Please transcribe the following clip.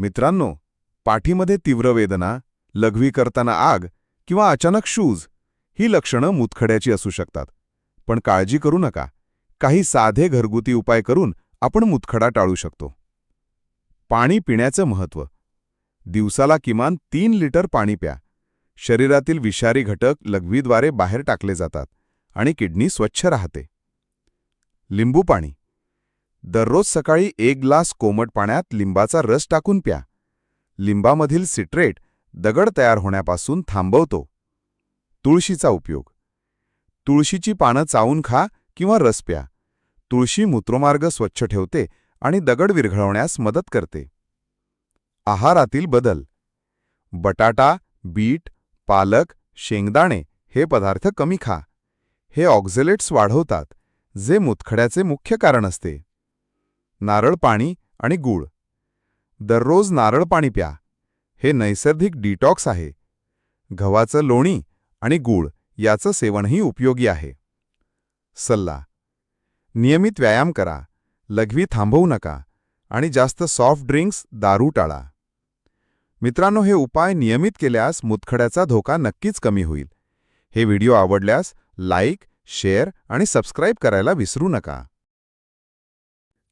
मित्रांनो पाठीमध्ये तीव्र वेदना लघवी करताना आग किंवा अचानक शूज ही लक्षणं मुतखड्याची असू शकतात. पण काळजी करू नका. काही साधे घरगुती उपाय करून आपण मुतखडा टाळू शकतो. पाणी पिण्याचं महत्त्व. दिवसाला किमान तीन लिटर पाणी प्या. शरीरातील विषारी घटक लघवीद्वारे बाहेर टाकले जातात आणि किडनी स्वच्छ राहते. लिंबू पाणी. दररोज सकाळी एक ग्लास कोमट पाण्यात लिंबाचा रस टाकून प्या. लिंबामधील सिट्रेट दगड तयार होण्यापासून थांबवतो. तुळशीचा उपयोग. तुळशीची पानं चावून खा किंवा रस प्या. तुळशी मूत्रमार्ग स्वच्छ ठेवते आणि दगड विरघळवण्यास मदत करते. आहारातील बदल. बटाटा बीट पालक शेंगदाणे हे पदार्थ कमी खा. हे ऑक्झलेट्स वाढवतात जे मुतखड्याचे मुख्य कारण असते. नारळ पाणी आणि गूळ. दररोज नारळ पाणी प्या. हे नैसर्गिक डिटॉक्स आहे. गव्हाचं लोणी आणि गूळ याचं सेवनही उपयोगी आहे. सल्ला. नियमित व्यायाम करा. लघवी थांबवू नका आणि जास्त सॉफ्ट ड्रिंक्स दारू टाळा. मित्रांनो हे उपाय नियमित केल्यास मुतखड्याचा धोका नक्कीच कमी होईल. हे व्हिडिओ आवडल्यास लाईक शेअर आणि सबस्क्राईब करायला विसरू नका.